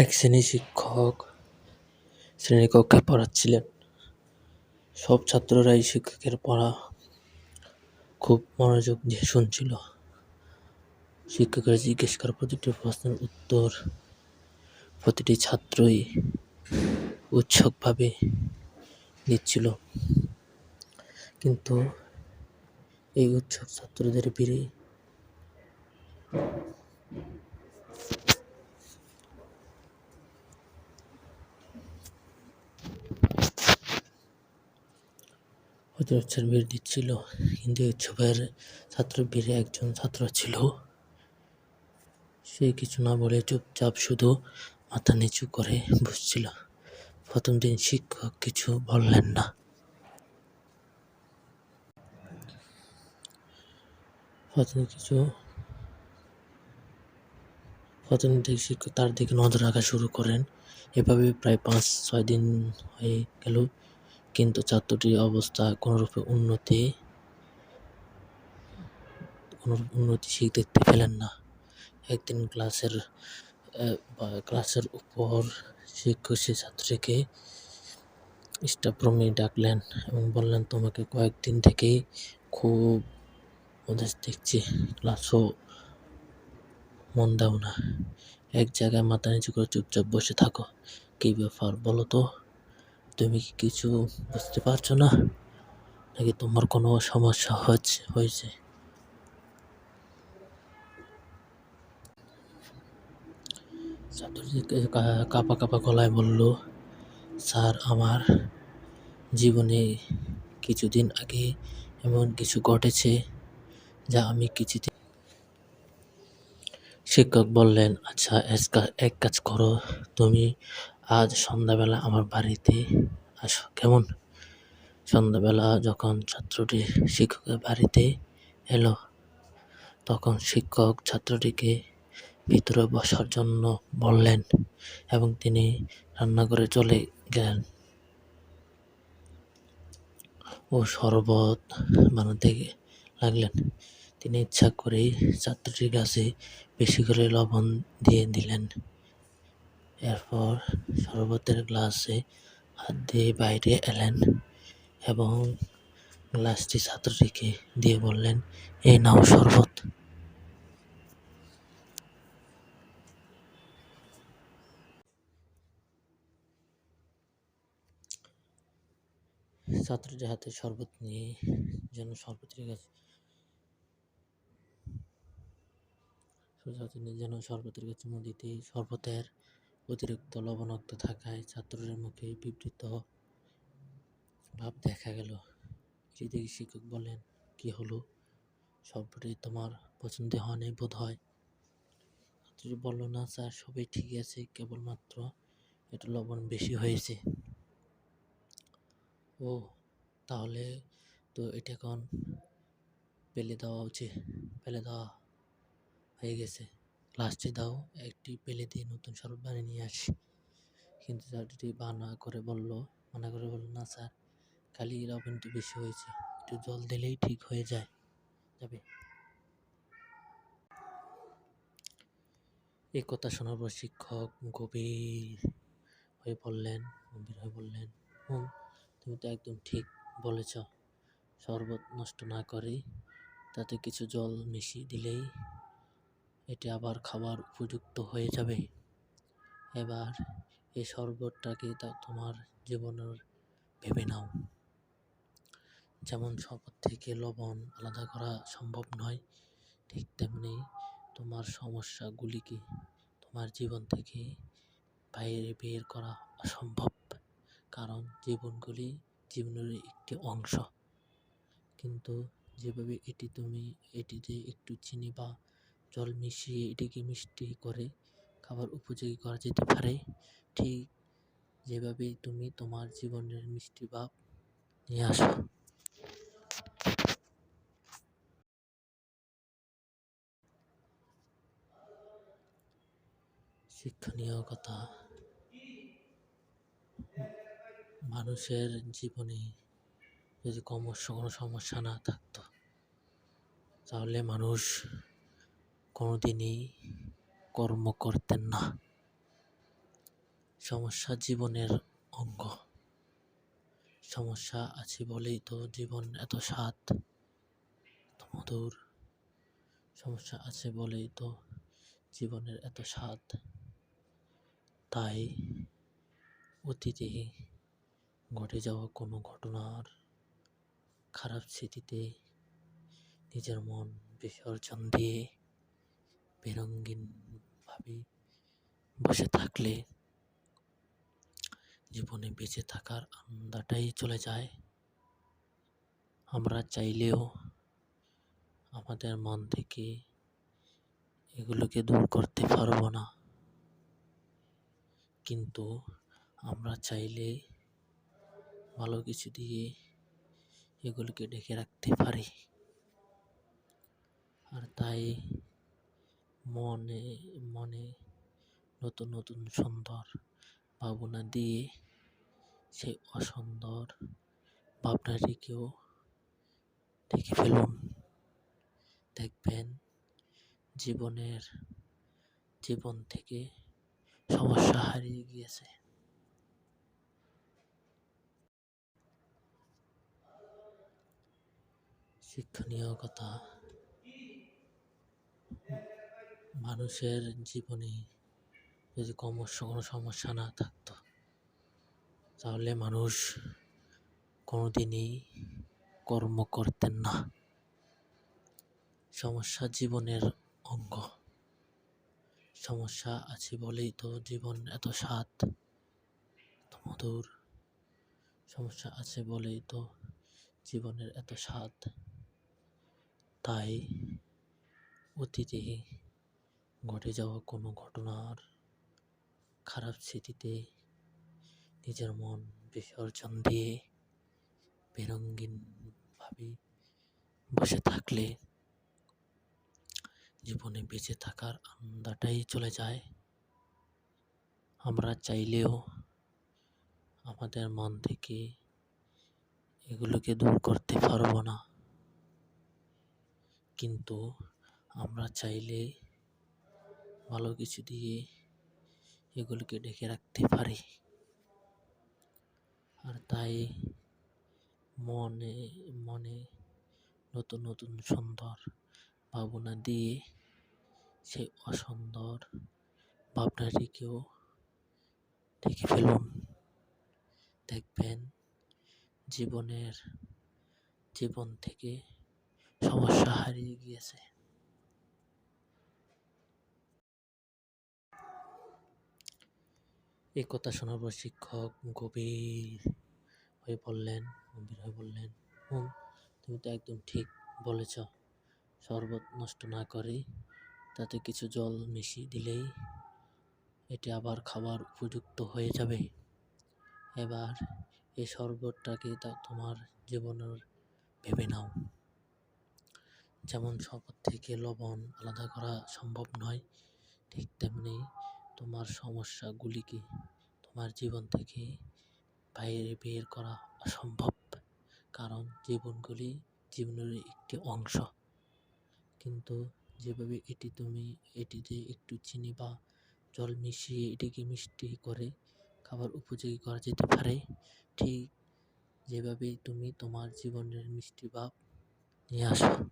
এক শ্রেণি শিক্ষক শ্রেণীকক্ষে পড়াচ্ছিলেন। সব ছাত্ররাই শিক্ষকের পড়া খুব মনোযোগ দিয়ে শুনছিল। শিক্ষকের জিজ্ঞেস করা, প্রতিটি প্রশ্নের উত্তর প্রতিটি ছাত্রই উৎসুকভাবে দিচ্ছিল কিন্তু এই উৎসব ছাত্রদের ভিড়ে উৎসের ভিড় দিচ্ছিল কিন্তু উৎসবের ছাত্র ভিড়ে একজন ছাত্র ছিল। সে কিছু না বলে চুপচাপ শুধু মাথা নিচু করে বসছিল। প্রথম দিন শিক্ষক কিছু বললেন না। প্রথম কিছু প্রথম দিকে শিক্ষক তার দিকে নজর রাখা শুরু করেন। এভাবে প্রায় পাঁচ ছয় দিন হয়ে গেল। কিন্তু ছাত্রটির অবস্থা কোনোরূপে উন্নতি কোনো উন্নতি শিখ দেখতে পেলেন না। একদিন ক্লাসের ক্লাসের উপর শিক্ষক সে ছাত্রীকে স্টাফ রুমে ডাকলেন এবং বললেন, তোমাকে কয়েকদিন থেকেই খুব ওদের দেখছি। ক্লাসও মন দাও না। এক জায়গায় মাথা নিচু করে চুপচাপ বসে থাকো। কী ব্যাপার বলো তো? তুমি কি কিছু বুঝতে পারছ না? নাকি তোমার কোনো সমস্যা হচ্ছে, হয়েছে? কা- কাঁপা কাঁপা গলায় বলল, স্যার, আমার জীবনে কিছুদিন আগে এমন কিছু ঘটেছে যা আমি কিছুতে শিক্ষক বললেন আচ্ছা এক কাজ করো। তুমি আজ সন্ধ্যাবেলা আমার বাড়িতে আসো। কেমন? সন্ধ্যাবেলা যখন ছাত্রটি শিক্ষকের বাড়িতে এলো, তখন শিক্ষক ছাত্রটিকে ভিতরে বসার জন্য বললেন এবং তিনি রান্নাঘরে চলে গেলেন। ও শরবত বানাতে লাগলেন। তিনি ইচ্ছা করেই ছাত্রটির কাছে বেশি করে লবণ দিয়ে দিলেন। এরপর শরবতের গ্লাসে হাত দিয়ে বাইরে এলেন এবং গ্লাসটি ছাত্রটিকে দিয়ে বললেন, এই নাও শরবত। ছাত্রটির হাতে শরবত নিয়ে যেন শরবতের কাছে যেন শরবতের কাছে চুমু শরবতের অতিরিক্ত লবণাক্ত থাকায় ছাত্রের মুখে বিবৃত ভাব দেখা গেল। দেখে শিক্ষক বলেন কি হলো? শরবতটি তোমার পছন্দ হয়নি বোধ হয় ছাত্রটি বলল, না স্যার, সবই ঠিক আছে, কেবলমাত্র একটু লবণ বেশি হয়েছে। ও, তাহলে তো এটা এখন পেলে দেওয়া উচিত, ফেলে দেওয়া হয়ে গেছে। গ্লাসটি দাও, একটি পেলে দিয়ে নতুন শরবত বানিয়ে নিয়ে আসি। কিন্তু ছাত্রটি বানা করে বলল, মানা করে বলল, না স্যার, খালি লবণ তো বেশি হয়েছে, একটু জল দিলেই ঠিক হয়ে যায়, যাবে। এই কথা শোনার পর শিক্ষক গভীর হয়ে বললেন, গম্ভীর হয়ে বললেন, হুম, তুমি তো একদম ঠিক বলেছ। শরবত নষ্ট না করে তাতে কিছু জল মিশিয়ে দিলেই এটি আবার খাবার উপযুক্ত হয়ে যাবে। এবার এই শরবতটাকে তা তোমার জীবনের ভেবে নাও। যেমন শরবত থেকে লবণ আলাদা করা সম্ভব নয়, ঠিক তেমনি তোমার সমস্যাগুলিকে তোমার জীবন থেকে বাইরে বের করা অসম্ভব, কারণ জীবনগুলি জীবনের একটি অংশ। কিন্তু যেভাবে এটি তুমি, এটিতে একটু চিনি বা জল মিশিয়ে এটিকে মিষ্টি করে খাবার উপযোগী করা যেতে পারে। ঠিক যেভাবে তুমি তোমার জীবনের মিষ্টি ভাব নিয়ে আসো। শিক্ষণীয় কথা। মানুষের জীবনে যদি ক্রমশ কোনো সমস্যা না থাকতো, তাহলে মানুষ কোনোদিনই কর্ম করতেন না। সমস্যা জীবনের অঙ্গ। সমস্যা আছে বলেই তো জীবন এত স্বাদ এত মধুর। সমস্যা আছে বলেই তো জীবনের এত স্বাদ তাই অতীতে ঘটে যাওয়া কোনো ঘটনার খারাপ স্মৃতিতে নিজের মন বিসর্জন দিয়ে বেরঙ্গিন ভাবে বসে থাকলে জীবনে বেঁচে থাকার আনন্দটাই চলে যায়। আমরা চাইলেও আমাদের মন থেকে এগুলোকে দূর করতে পারব না। কিন্তু আমরা চাইলে ভালো কিছু দিয়ে এগুলোকে ঢেকে রাখতে পারি। আর তাই মনে মনে নতুন নতুন সুন্দর ভাবনা দিয়ে সেই অসুন্দর ভাবনাটিকেও ঢেকে ফেলুন। দেখবেন জীবনের জীবন থেকে সমস্যা হারিয়ে গিয়েছে। শিক্ষণীয় কথা মানুষের জীবনে যদি ক্রমশ কোনো সমস্যা না থাকতো, তাহলে মানুষ কোনোদিনই কর্ম করতেন না। সমস্যা জীবনের অঙ্গ। সমস্যা আছে বলেই তো জীবন এত স্বাদ এত মধুর। সমস্যা আছে বলেই তো জীবনের এত স্বাদ তাই অতীতে ঘটে যাওয়া কোনো ঘটনার খারাপ স্মৃতিতে নিজের মন বিসর্জন দিয়ে বেরঙ্গিন ভাবে বসে থাকলে জীবনে বেঁচে থাকার আনন্দটাই চলে যায়। আমরা চাইলেও আমাদের মন থেকে এগুলোকে দূর করতে পারব না। কিন্তু আমরা চাইলে ভালো কিছু দিয়ে এগুলোকে ঢেকে রাখতে পারি। আর তাই মনে মনে নতুন নতুন সুন্দর ভাবনা দিয়ে সেই অসুন্দর ভাবনাটিকেও ঢেকে ফেলুন। দেখবেন জীবনের, জীবন থেকে সমস্যা হারিয়ে গিয়েছে। এই কথা শোনার পর শিক্ষক গভীর হয়ে বললেন, গম্ভীর হয়ে বললেন, হুম, তুমি তো একদম ঠিক বলেছ। শরবত নষ্ট না করে তাতে কিছু জল মিশিয়ে দিলেই এটি আবার খাবার উপযুক্ত হয়ে যাবে। এবার এই শরবতটাকে তা তোমার জীবনের ভেবে নাও। যেমন শরবত থেকে লবণ আলাদা করা সম্ভব নয়, ঠিক তেমনি তোমার সমস্যাগুলিকে তোমার জীবন থেকে বাইরে বের করা অসম্ভব। কারণ জীবনগুলি জীবনের একটি অংশ। কিন্তু যেভাবে এটি তুমি এটিতে একটু চিনি বা জল মিশিয়ে এটিকে মিষ্টি করে খাবার উপযোগী করা যেতে পারে, ঠিক যেভাবে তুমি তোমার জীবনের মিষ্টি ভাব নিয়ে আসো।